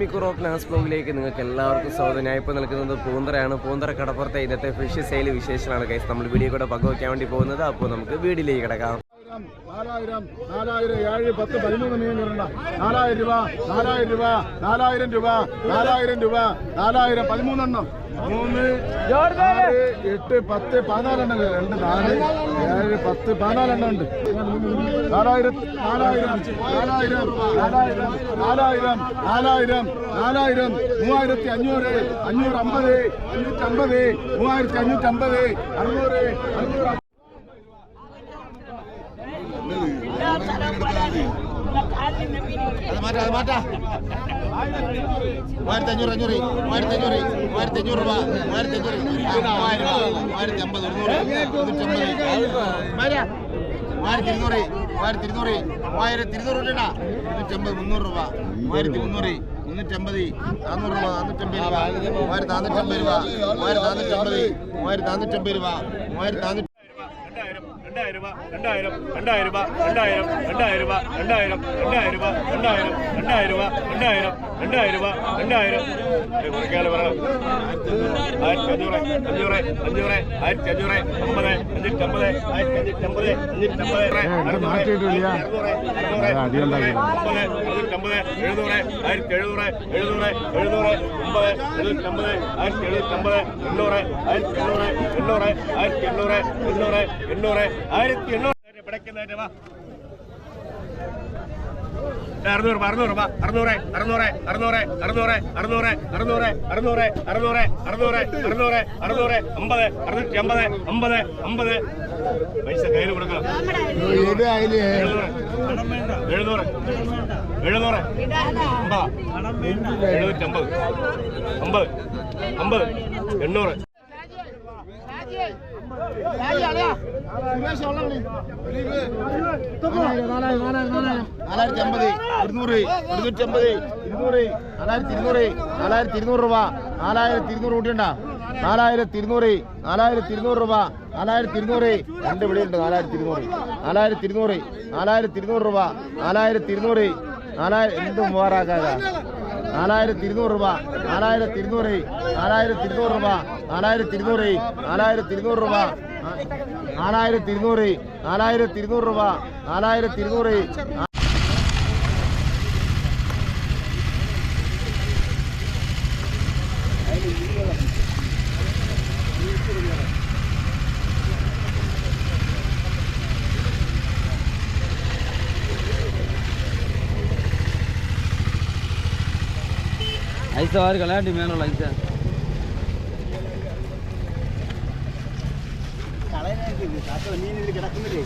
മിക്കുറോക്ക് നാസ് ബ്ലോഗിലേക്ക് നിങ്ങൾക്ക് എല്ലാവർക്കും സ്വാഗതം. ഞാൻ ഇപ്പോൾ നിൽക്കുന്നത് പൂന്തറയാണ്. പൂന്തറ കടപ്പുറത്തെ ഇന്നത്തെ ഫിഷ് സെയിൽ വിശേഷമാണ് കൈസ് നമ്മൾ വീഡിയോ കൂടെ പങ്കുവയ്ക്കാൻ വേണ്ടി പോകുന്നത്. അപ്പോൾ നമുക്ക് വീടിലേക്ക് കിടക്കാം. നാലായിരം നാലായിരം ഏഴ് പത്ത് പതിമൂന്ന് മീൻ വരണ്ട നാലായിരം രൂപ നാലായിരം രൂപ നാലായിരം രൂപ നാലായിരം രൂപ നാലായിരം പതിമൂന്നെണ്ണം. മൂന്ന് ആറ് എട്ട് പത്ത് പതിനാലെണ്ണം. രണ്ട് നാല് ഏഴ് പത്ത് പതിനാലെണ്ണം ഉണ്ട് നാലായിരം നാലായിരം നാലായിരം നാലായിരം നാലായിരം നാലായിരം നാലായിരം മൂവായിരത്തി അഞ്ഞൂറ് അഞ്ഞൂറ് അമ്പത് അഞ്ഞൂറ്റമ്പത് മൂവായിരത്തി അഞ്ഞൂറ്റമ്പത് അറുന്നൂറ് അറുന്നൂറ് അത് മാറ്റാ അത് മാറ്റാ മൂവായിരത്തി അഞ്ഞൂറ് അഞ്ഞൂറ് മൂവായിരത്തി അഞ്ഞൂറ് മൂവായിരത്തി അഞ്ഞൂറ് രൂപ മൂവായിരത്തി അഞ്ഞൂറ് മൂവായിരം മൂവായിരത്തി അമ്പത് ഇരുന്നൂറ് മൂവായിരത്തി രൂപ രൂപ മൂവായിരത്തി രൂപ മൂവായിരത്തി രൂപ മൂവായിരത്തി രൂപ മൂവായിരത്തി രണ്ടായിരം രൂപ രണ്ടായിരം രണ്ടായിരം രൂപ രണ്ടായിരം രണ്ടായിരം രൂപ രണ്ടായിരം രണ്ടായിരം രൂപ രണ്ടായിരം രണ്ടായിരം രൂപ രണ്ടായിരം ആയിരത്തി അഞ്ഞൂറ് അഞ്ഞൂറ് ആയിരത്തി അഞ്ഞൂറ് അമ്പത് അഞ്ഞൂറ്റമ്പത് ആയിരത്തി അഞ്ഞൂറ്റമ്പത് അഞ്ഞൂറ്റമ്പത് മാറ്റിയിട്ടില്ല. അമ്പത് അഞ്ഞൂറ്റമ്പത് എഴുന്നൂറ് ആയിരത്തി എഴുന്നൂറ് എഴുന്നൂറ് എഴുന്നൂറ് അമ്പത് എഴുന്നൂറ്റമ്പത് ആയിരത്തി എഴുന്നൂറ്റമ്പത് എണ്ണൂറ് ആയിരത്തി എണ്ണൂറ് എണ്ണൂറ് ആയിരത്തി എണ്ണൂറ് എണ്ണൂറ് എണ്ണൂറ് ആയിരത്തി എണ്ണൂറ് പിടയ്ക്കുന്നതിന്റെ വാ അറുന്നൂറ് അറുന്നൂറ് വാ അറുന്നൂറ് അറുന്നൂറ് അറുന്നൂറ് അറുന്നൂറ് അറുന്നൂറ് അറുന്നൂറ് അറുന്നൂറ് അറുന്നൂറ് അറുന്നൂറ് അറുന്നൂറ് അറുന്നൂറ് അമ്പത് അറുന്നൂറ്റി അമ്പത് അമ്പത് അമ്പത് പൈസ കയ്യിൽ കൊടുക്കണം എഴുന്നൂറ് എഴുന്നൂറ് അമ്പത് എഴുന്നൂറ്റമ്പത് അമ്പത് അമ്പത് എണ്ണൂറ് നാലായിരത്തി അമ്പത് ഇരുന്നൂറ് ഇരുന്നൂറ്റി അമ്പത് ഇരുന്നൂറ് നാലായിരത്തി ഇരുന്നൂറ് നാലായിരത്തി ഇരുന്നൂറ് രൂപ നാലായിരത്തി ഇരുന്നൂറ് രണ്ട് വിളിയുണ്ട് നാലായിരത്തി ഇരുന്നൂറ്. നാലായിരത്തി ഇരുന്നൂറ് നാലായിരത്തി ഇരുന്നൂറ് രൂപ നാലായിരത്തി ഇരുന്നൂറ് നാലായിരം എന്തും മൂവാറാക്കാക നാലായിരത്തി ഇരുന്നൂറ് രൂപ നാലായിരത്തി ഇരുന്നൂറ് നാലായിരത്തി ഇരുന്നൂറ് രൂപ നാലായിരത്തി ഇരുന്നൂറ് നാലായിരത്തി ഇരുന്നൂറ് രൂപ. നാലായിരത്തി ഇരുന്നൂറ് നാലായിരത്തി ഇരുന്നൂറ് രൂപ നാലായിരത്തി ഇരുന്നൂറ് ஐஸ் ஆறு கலாட்டி மேலே മീനിൽ കിടക്കുന്നില്ലേ?